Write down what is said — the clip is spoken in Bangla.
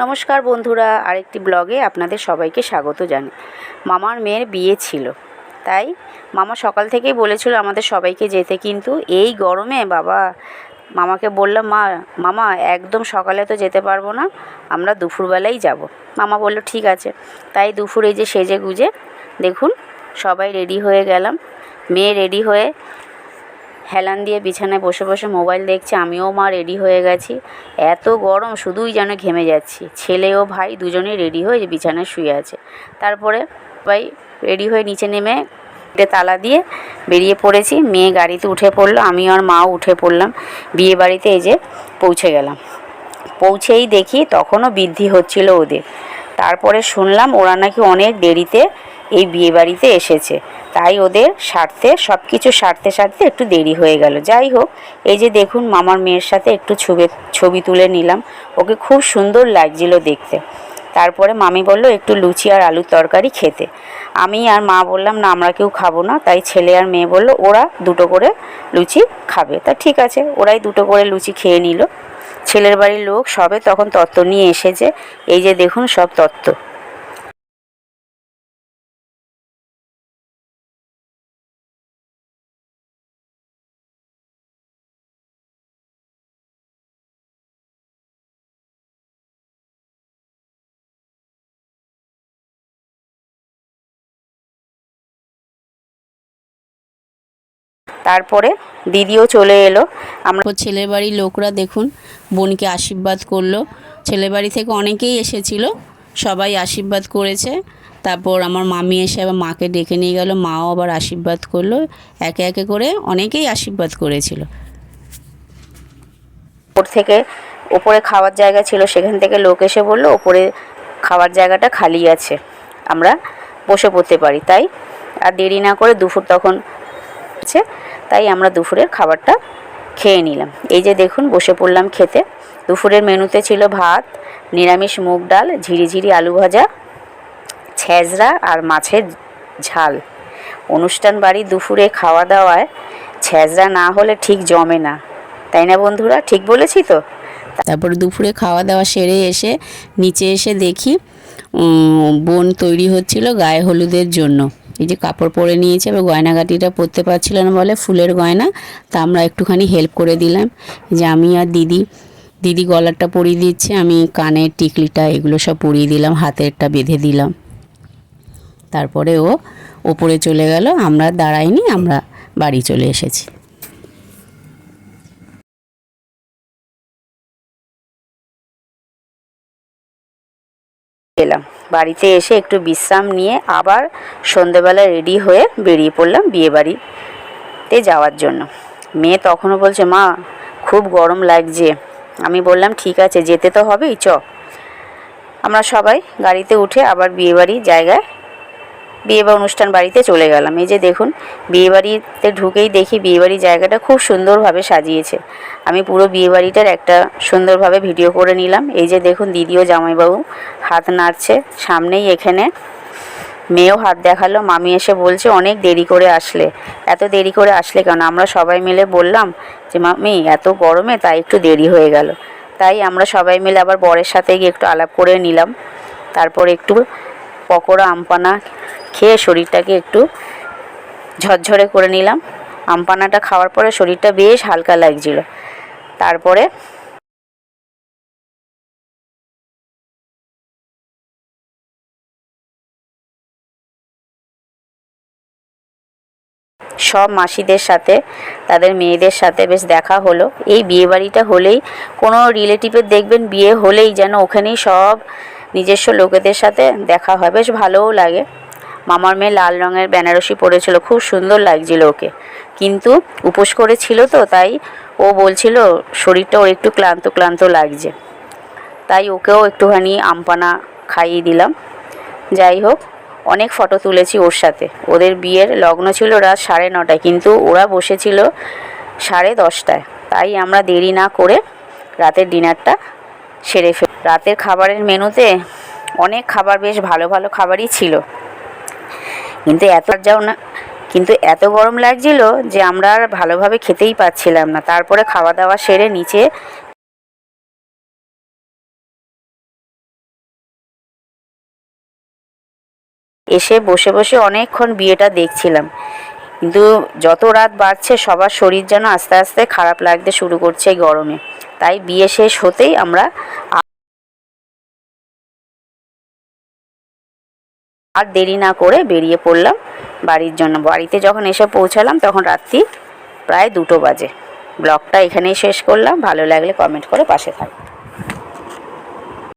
নমস্কার বন্ধুরা, আরেকটি ব্লগে আপনাদের সবাইকে স্বাগত জানাই। মামার মেয়ের বিয়ে ছিল, তাই মামা সকাল থেকেই বলেছিল আমাদের সবাইকে যেতে, কিন্তু এই গরমে বাবা, মামাকে বললাম, মা, মামা, একদম সকালে তো যেতে পারব না, আমরা দুপুরবেলাই যাব। মামা বলল, ঠিক আছে। তাই দুপুরে যে সেজে গুজে দেখুন, সবাই রেডি হয়ে গেলাম। মেয়ে রেডি হয়ে হেলান দিয়ে বিছানায় বসে বসে মোবাইল দেখছে, আমিও মা রেডি হয়ে গেছি। এত গরম, শুধুই যেন ঘেমে যাচ্ছি। ছেলে ও ভাই দুজনেই রেডি হয়ে বিছানায় শুয়ে আছে। তারপরে ভাই রেডি হয়ে নিচে নেমে তালা দিয়ে বেরিয়ে পড়েছি। মেয়ে গাড়িতে উঠে পড়ল, আমি আর মাও উঠে পড়লাম। বিয়ে বাড়িতে এই যে পৌঁছে গেলাম। পৌঁছেই দেখি তখনও বৃদ্ধি হচ্ছিল ওদের। তারপরে শুনলাম ওরা নাকি অনেক দেরিতে এই বিয়েবাড়িতে এসেছে। তাই ওদের সারতে সব কিছু সারতে সারতে একটু দেরি হয়ে গেল। যাই হোক, এই যে দেখুন মামার মেয়ের সাথে একটু ছবি ছবি তুলে নিলাম। ওকে খুব সুন্দর লাগছিল দেখতে। তারপরে মামি বলল, একটু লুচি আর আলুর তরকারি খেতে। আমি আর মা বললাম, না, আমরা কেউ খাব না। তাই ছেলে আর মেয়ে বলল, ওরা দুটো করে লুচি খাবে। তা ঠিক আছে, ওরাই দুটো করে লুচি খেয়ে নিল। ছেলের বাড়ির লোক সবে তখন তত্ত্ব নিয়ে এসেছে। এই যে দেখুন সব তত্ত্ব। তারপরে দিদিও চলে এলো। আমরা ছেলের বাড়ির লোকরা দেখুন বোনকে আশীর্বাদ করল। ছেলে বাড়ি থেকে অনেকেই এসেছিল সবাই আশীর্বাদ করেছে। তারপর আমার মামি এসে আবার মাকে ডেকে নিয়ে গেল মাও আবার আশীর্বাদ করল। একে একে করে অনেকেই আশীর্বাদ করেছিল। ওপর থেকে ওপরে খাওয়ার জায়গা ছিল সেখান থেকে লোক এসে বলল ওপরে খাওয়ার জায়গাটা খালি আছে আমরা বসে পড়তে পারি। তাই আর দেরি না করে দুপুর তখন আছে তাই আমরা দুপুরের খাবারটা খেয়ে নিলাম। এই যে দেখুন, বসে পড়লাম খেতে। দুপুরের মেনুতে ছিল ভাত, নিরামিষ মুগ ডাল ঝিরিঝিরি আলু ভাজা, ছেঁচড়া আর মাছের ঝাল। অনুষ্ঠান বাড়ি দুপুরে খাওয়া দাওয়ায় ছেঁচড়া না হলে ঠিক জমে না। তাই না বন্ধুরা? ঠিক বলেছি তো? তারপরে দুপুরে খাওয়া দাওয়া সেরে এসে নিচে এসে দেখি বোন তৈরি হচ্ছিল গায়ে হলুদের জন্য। এই যে কাপড় পরে নিয়েছে এবার গয়নাগাটিটা পরতে পারছিল না বলে ফুলের গয়না, তা আমরা একটুখানি হেল্প করে দিলাম। যে আমি আর দিদি দিদি গলারটা পরিয়ে দিচ্ছে, আমি কানের টিকলিটা এগুলো সব পরিয়ে দিলাম, হাতেরটা বেঁধে দিলাম। তারপরে ও ওপরে চলে গেল, আমরা দাঁড়াইনি, আমরা বাড়ি চলে এসেছি। এলাম। বাড়িতে এসে একটু বিশ্রাম নিয়ে আবার সন্ধেবেলা রেডি হয়ে বেরিয়ে পড়লাম বিয়েবাড়িতে যাওয়ার জন্য। মেয়ে তখনও বলছে, মা, খুব গরম লাগছে। আমি বললাম, ঠিক আছে, যেতে তো হবেই, চ। আমরা সবাই গাড়িতে উঠে আবার বিয়েবাড়ির জায়গায় বিয়ে বা অনুষ্ঠান বাড়িতে চলে গেলাম। এই যে দেখুন বিয়েবাড়িতে ঢুকেই দেখি বিয়েবাড়ির জায়গাটা খুব সুন্দরভাবে সাজিয়েছে। আমি পুরো বিয়েবাড়িটার একটা সুন্দরভাবে ভিডিও করে নিলাম। এই যে দেখুন, দিদিও জামাইবাবু হাত নাড়ছে সামনেই এখানে। মেয়েও হাত দেখাল, মামি এসে বলছে, অনেক দেরি করে আসলে। এত দেরি করে আসলে কেন? আমরা সবাই মিলে বললাম যে, মামি, এত গরমে তাই একটু দেরি হয়ে গেল। তাই আমরা সবাই মিলে আবার বরের সাথে গিয়ে একটু আলাপ করে নিলাম। তারপর একটু পকোড়া, আমপানা খেয়ে শরীরটাকে একটু ঝরঝরে করে নিলাম। আমপানাটা খাওয়ার পরে শরীরটা বেশ হালকা লাগছিল। তারপরে সব মাসিদের সাথে, তাদের মেয়েদের সাথে বেশ দেখা হলো। এই বিয়ে বাড়িটা হলেই, কোনো রিলেটিভের দেখবেন বিয়ে হলেই যেন ওখানেই সব নিজস্ব লোকেদের সাথে দেখা হয়। বেশ ভালোও লাগে। মামার মেয়ে লাল রঙের বেনারসি পরেছিল, খুব সুন্দর লাগছিল ওকে। কিন্তু উপোস করেছিল তো, তাই ও বলছিল, শরীরটা ওর একটু ক্লান্ত ক্লান্ত লাগছে। তাই ওকেও একটুখানি আমপানা খাইয়ে দিলাম। যাই হোক, অনেক ফটো তুলেছি ওর সাথে। ওদের বিয়ের লগ্ন ছিল রাত সাড়ে নটায়, কিন্তু ওরা বসেছিল সাড়ে দশটায়। তাই আমরা দেরি না করে রাতের ডিনারটা সেরে ফেল রাতের খাবারের মেনুতে অনেক খাবার, বেশ ভালো ভালো খাবারই ছিল। কিন্তু এত যাও না। কিন্তু এত গরম লাগছিল যে আমরা আর ভালোভাবে খেতেই পাচ্ছিলাম না। তারপরে খাওয়া দাওয়া সেরে নিচে এসে বসে বসে অনেকক্ষণ বিয়েটা দেখছিলাম। কিন্তু যত রাত বাড়ছে, সবার শরীর যেন আস্তে আস্তে খারাপ লাগতে শুরু করছে গরমে। তাই বিয়ে শেষ হতেই আমরা আর দেরি না করে বেরিয়ে পড়লাম বাড়ির জন্য। বাড়িতে যখন এসে পৌঁছালাম তখন রাত্রি প্রায় দুটো বাজে। ব্লগটা এখানেই শেষ করলাম। ভালো লাগলে কমেন্ট করে পাশে থাকবে